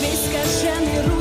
Твій скажений рух.